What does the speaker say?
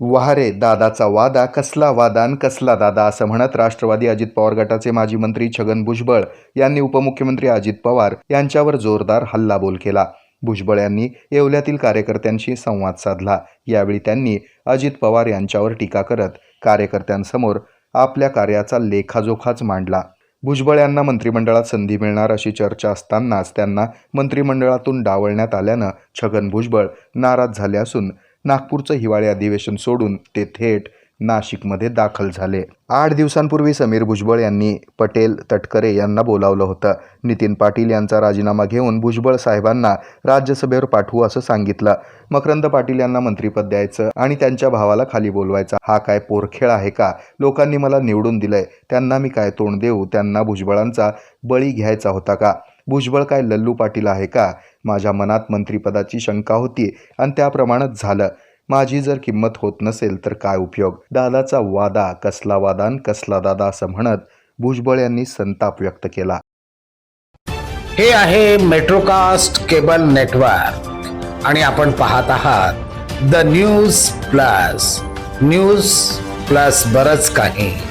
वाहरे दादाचा वादा कसला वादान कसला दादा असं म्हणत राष्ट्रवादी अजित पवार गटाचे माजी मंत्री छगन भुजबळ यांनी उपमुख्यमंत्री अजित पवार यांच्यावर जोरदार हल्लाबोल केला. भुजबळ यांनी येवल्यातील कार्यकर्त्यांशी संवाद साधला. यावेळी त्यांनी अजित पवार यांच्यावर टीका करत कार्यकर्त्यांसमोर आपल्या कार्याचा लेखाजोखाच मांडला. भुजबळ यांना मंत्रिमंडळात संधी मिळणार अशी चर्चा असतानाच त्यांना मंत्रिमंडळातून डावलण्यात आल्यानं छगन भुजबळ नाराज झाले असून नागपूरचं हिवाळी अधिवेशन सोडून ते थेट नाशिकमध्ये दाखल झाले. आठ दिवसांपूर्वी समीर भुजबळ यांनी पटेल तटकरे यांना बोलावलं होतं. नितीन पाटील यांचा राजीनामा घेऊन भुजबळ साहेबांना राज्यसभेवर पाठवू असं सांगितलं. मकरंद पाटील यांना मंत्रिपद द्यायचं आणि त्यांच्या भावाला खाली बोलवायचा. हा काय पोरखेळ आहे का? लोकांनी मला निवडून दिलंय. त्यांना मी काय तोंड देऊ? त्यांना भुजबळांचा बळी घ्यायचा होता का? भुजबळ काय लल्लू पाटील आहे का? माझ्या मनात मंत्रीपदाची शंका होती आणि त्याप्रमाणेच झालं. माझी जर किंमत होत नसेल तर काय उपयोग? दादाचा वादा कसला वादान कसला दादा असं म्हणत भुजबळ यांनी संताप व्यक्त केला. हे आहे मेट्रोकास्ट केबल नेटवर्क आणि आपण पाहत आहात the news plus. News plus बरच काही.